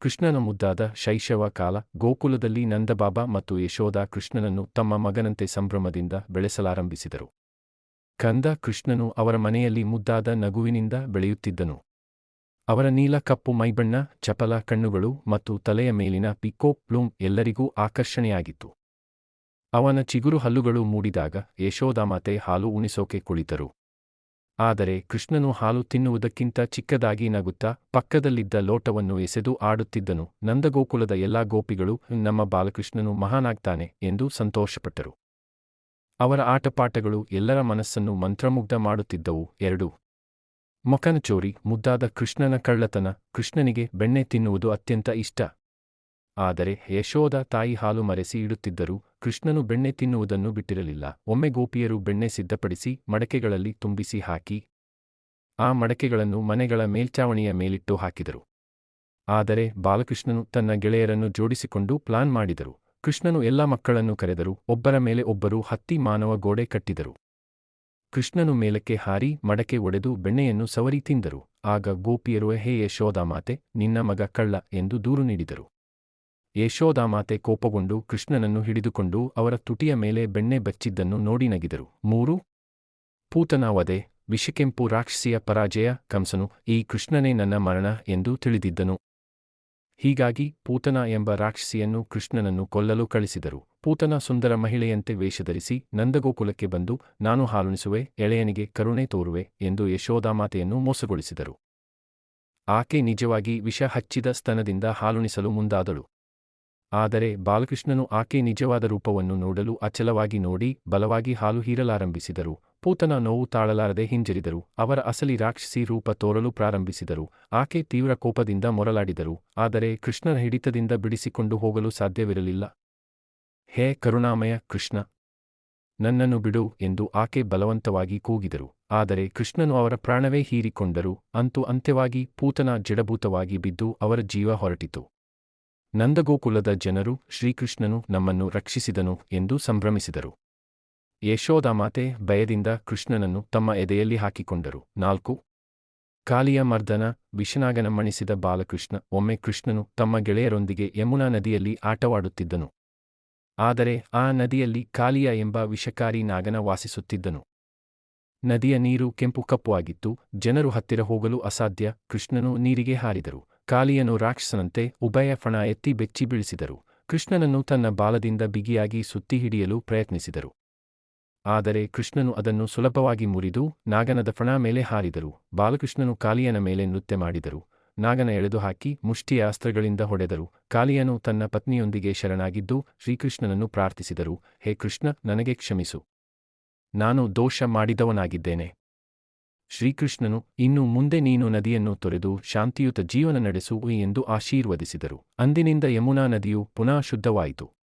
ಕೃಷ್ಣನ ಮುದ್ದಾದ ಶೈಶವ ಕಾಲ ಗೋಕುಲದಲ್ಲಿ ನಂದಬಾಬಾ ಮತ್ತು ಯಶೋಧ ಕೃಷ್ಣನನ್ನು ತಮ್ಮ ಮಗನಂತೆ ಸಂಭ್ರಮದಿಂದ ಬೆಳೆಸಲಾರಂಭಿಸಿದರು. ಕಂದ ಕೃಷ್ಣನು ಅವರ ಮನೆಯಲ್ಲಿ ಮುದ್ದಾದ ನಗುವಿನಿಂದ ಬೆಳೆಯುತ್ತಿದ್ದನು. ಅವರ ನೀಲ ಕಪ್ಪು ಮೈಬಣ್ಣ, ಚಪಲ ಕಣ್ಣುಗಳು ಮತ್ತು ತಲೆಯ ಮೇಲಿನ ಪಿಕೋ ಪ್ಲೂಮ್ ಎಲ್ಲರಿಗೂ ಆಕರ್ಷಣೆಯಾಗಿತ್ತು. ಅವನ ಚಿಗುರು ಹಲ್ಲುಗಳು ಮೂಡಿದಾಗ ಯಶೋದಾಮಾತೆ ಹಾಲು ಉಣಿಸೋಕೆ ಕುಳಿತರು. ಆದರೆ ಕೃಷ್ಣನು ಹಾಲು ತಿನ್ನುವುದಕ್ಕಿಂತ ಚಿಕ್ಕದಾಗಿ ನಗುತ್ತಾ ಪಕ್ಕದಲ್ಲಿದ್ದ ಲೋಟವನ್ನು ಎಸೆದು ಆಡುತ್ತಿದ್ದನು. ನಂದಗೋಕುಲದ ಎಲ್ಲಾ ಗೋಪಿಗಳು, ನಮ್ಮ ಬಾಲಕೃಷ್ಣನು ಮಹಾನಾಗ್ತಾನೆ ಎಂದು ಸಂತೋಷಪಟ್ಟರು. ಅವರ ಆಟಪಾಠಗಳು ಎಲ್ಲರ ಮನಸ್ಸನ್ನು ಮಂತ್ರಮುಗ್ಧ ಮಾಡುತ್ತಿದ್ದವು. ಎರಡು. ಮೊಕನಚೋರಿ, ಮುದ್ದಾದ ಕೃಷ್ಣನ ಕಳ್ಳತನ, ಕೃಷ್ಣನಿಗೆ ಬೆಣ್ಣೆ ತಿನ್ನುವುದು ಅತ್ಯಂತ ಇಷ್ಟ. ಆದರೆ ಯಶೋದ ತಾಯಿ ಹಾಲು ಮರೆಸಿ ಇಡುತ್ತಿದ್ದರೂ ಕೃಷ್ಣನು ಬೆಣ್ಣೆ ತಿನ್ನುವುದನ್ನು ಬಿಟ್ಟಿರಲಿಲ್ಲ. ಒಮ್ಮೆ ಗೋಪಿಯರು ಬೆಣ್ಣೆ ಸಿದ್ಧಪಡಿಸಿ ಮಡಕೆಗಳಲ್ಲಿ ತುಂಬಿಸಿ ಹಾಕಿ, ಆ ಮಡಕೆಗಳನ್ನು ಮನೆಗಳ ಮೇಲ್ಚಾವಣಿಯ ಮೇಲಿಟ್ಟು ಹಾಕಿದರು. ಆದರೆ ಬಾಲಕೃಷ್ಣನು ತನ್ನ ಗೆಳೆಯರನ್ನು ಜೋಡಿಸಿಕೊಂಡು ಪ್ಲಾನ್ ಮಾಡಿದರು. ಕೃಷ್ಣನು ಎಲ್ಲ ಮಕ್ಕಳನ್ನು ಕರೆದರು, ಒಬ್ಬರ ಮೇಲೆ ಒಬ್ಬರು ಹತ್ತಿ ಮಾನವ ಗೋಡೆ ಕಟ್ಟಿದರು. ಕೃಷ್ಣನು ಮೇಲಕ್ಕೆ ಹಾರಿ ಮಡಕೆ ಒಡೆದು ಬೆಣ್ಣೆಯನ್ನು ಸವರಿ ತಿಂದರು. ಆಗ ಗೋಪಿಯರು, ಹೇ ಯಶೋದಾಮಾತೆ ನಿನ್ನ ಮಗ ಕಳ್ಳ ಎಂದು ದೂರು ನೀಡಿದರು. ಯಶೋದಾಮಾತೆ ಕೋಪಗೊಂಡು ಕೃಷ್ಣನನ್ನು ಹಿಡಿದುಕೊಂಡು ಅವರ ತುಟಿಯ ಮೇಲೆ ಬೆಣ್ಣೆ ಬಚ್ಚಿದ್ದನ್ನು ನೋಡಿ ನಗಿದರು. ಮೂರು ಪೂತನ ವಧೆ ವಿಷಕೆಂಪು ರಾಕ್ಷಸಿಯ ಪರಾಜಯ, ಕಂಸನು, ಈ ಕೃಷ್ಣನೇ ನನ್ನ ಮರಣ ಎಂದು ತಿಳಿದಿದ್ದನು. ಹೀಗಾಗಿ ಪೂತನ ಎಂಬ ರಾಕ್ಷಸಿಯನ್ನು ಕೃಷ್ಣನನ್ನು ಕೊಲ್ಲಲು ಕಳಿಸಿದರು. ಪೂತನ ಸುಂದರ ಮಹಿಳೆಯಂತೆ ವೇಷಧರಿಸಿ ನಂದಗೋಕುಲಕ್ಕೆ ಬಂದು, ನಾನು ಹಾಲುಣಿಸುವೆ, ಎಳೆಯನಿಗೆ ಕರುಣೆ ತೋರುವೆ ಎಂದು ಯಶೋದಾಮಾತೆಯನ್ನು ಮೋಸಗೊಳಿಸಿದರು. ಆಕೆ ನಿಜವಾಗಿ ವಿಷ ಹಚ್ಚಿದ ಸ್ತನದಿಂದ ಹಾಲುಣಿಸಲು ಮುಂದಾದಳು. ಆದರೆ ಬಾಲಕೃಷ್ಣನು ಆಕೆ ನಿಜವಾದ ರೂಪವನ್ನು ನೋಡಲು ಅಚಲವಾಗಿ ನೋಡಿ ಬಲವಾಗಿ ಹಾಲು ಹೀರಲಾರಂಭಿಸಿದರು. ಪೂತನ ನೋವು ತಾಳಲಾರದೆ ಹಿಂಜರಿದರು. ಅವರ ಅಸಲಿ ರಾಕ್ಷಸಿ ರೂಪ ತೋರಲು ಪ್ರಾರಂಭಿಸಿದರು. ಆಕೆ ತೀವ್ರ ಕೋಪದಿಂದ ಮೊರಲಾಡಿದರು. ಆದರೆ ಕೃಷ್ಣನ ಹಿಡಿತದಿಂದ ಬಿಡಿಸಿಕೊಂಡು ಹೋಗಲು ಸಾಧ್ಯವಿರಲಿಲ್ಲ. ಹೇ ಕರುಣಾಮಯ ಕೃಷ್ಣ! ನನ್ನನ್ನು ಬಿಡು ಎಂದು ಆಕೆ ಬಲವಂತವಾಗಿ ಕೂಗಿದರು. ಆದರೆ ಕೃಷ್ಣನು ಅವರ ಪ್ರಾಣವೇ ಹೀರಿಕೊಂಡರು. ಅಂತೂ ಅಂತ್ಯವಾಗಿ ಪೂತನ ಜಡಭೂತವಾಗಿ ಬಿದ್ದು ಅವರ ಜೀವ ಹೊರಟಿತು. ನಂದಗೋಕುಲದ ಜನರು ಶ್ರೀಕೃಷ್ಣನು ನಮ್ಮನ್ನು ರಕ್ಷಿಸಿದನು ಎಂದು ಸಂಭ್ರಮಿಸಿದರು. ಯಶೋದಾಮಾತೆ ಭಯದಿಂದ ಕೃಷ್ಣನನ್ನು ತಮ್ಮ ಎದೆಯಲ್ಲಿ ಹಾಕಿಕೊಂಡರು. ನಾಲ್ಕು ಕಾಲಿಯ ಮರ್ದನ ವಿಷನಾಗನ ಮಣಿಸಿದ ಬಾಲಕೃಷ್ಣ ಒಮ್ಮೆ ಕೃಷ್ಣನು ತಮ್ಮ ಗೆಳೆಯರೊಂದಿಗೆ ಯಮುನಾ ನದಿಯಲ್ಲಿ ಆಟವಾಡುತ್ತಿದ್ದನು. ಆದರೆ ಆ ನದಿಯಲ್ಲಿ ಕಾಲಿಯ ಎಂಬ ವಿಷಕಾರಿ ನಾಗನ ವಾಸಿಸುತ್ತಿದ್ದನು. ನದಿಯ ನೀರು ಕೆಂಪು ಕಪ್ಪು ಆಗಿತ್ತು. ಜನರು ಹತ್ತಿರ ಹೋಗಲು ಅಸಾಧ್ಯ. ಕೃಷ್ಣನು ನೀರಿಗೆ ಹಾರಿದರು. ಕಾಲಿಯನು ರಾಕ್ಷಸನಂತೆ ಉಭಯ ಫಣ ಎತ್ತಿ ಬೆಚ್ಚಿ ಬೀಳಿಸಿದರು. ಕೃಷ್ಣನನ್ನು ತನ್ನ ಬಾಲದಿಂದ ಬಿಗಿಯಾಗಿ ಸುತ್ತಿ ಹಿಡಿಯಲು ಪ್ರಯತ್ನಿಸಿದರು. ಆದರೆ ಕೃಷ್ಣನು ಅದನ್ನು ಸುಲಭವಾಗಿ ಮುರಿದು ನಾಗನದ ಫಣ ಮೇಲೆ ಹಾರಿದರು. ಬಾಲಕೃಷ್ಣನು ಕಾಲಿಯನ ಮೇಲೆ ನೃತ್ಯ ಮಾಡಿದರು. ನಾಗನ ಎಳೆದು ಹಾಕಿ ಮುಷ್ಟಿಯ ಅಸ್ತ್ರಗಳಿಂದ ಹೊಡೆದರು. ಕಾಲಿಯನು ತನ್ನ ಪತ್ನಿಯೊಂದಿಗೆ ಶರಣಾಗಿದ್ದು ಶ್ರೀಕೃಷ್ಣನನ್ನು ಪ್ರಾರ್ಥಿಸಿದರು, ಹೇ ಕೃಷ್ಣ, ನನಗೆ ಕ್ಷಮಿಸು. ನಾನು ದೋಷ ಮಾಡಿದವನಾಗಿದ್ದೇನೆ. ಶ್ರೀಕೃಷ್ಣನು, ಇನ್ನು ಮುಂದೆ ನೀನು ನದಿಯನ್ನು ತೊರೆದು ಶಾಂತಿಯುತ ಜೀವನ ನಡೆಸುವೆ ಎಂದು ಆಶೀರ್ವದಿಸಿದರು. ಅಂದಿನಿಂದ ಯಮುನಾ ನದಿಯು ಪುನಃ ಶುದ್ಧವಾಯಿತು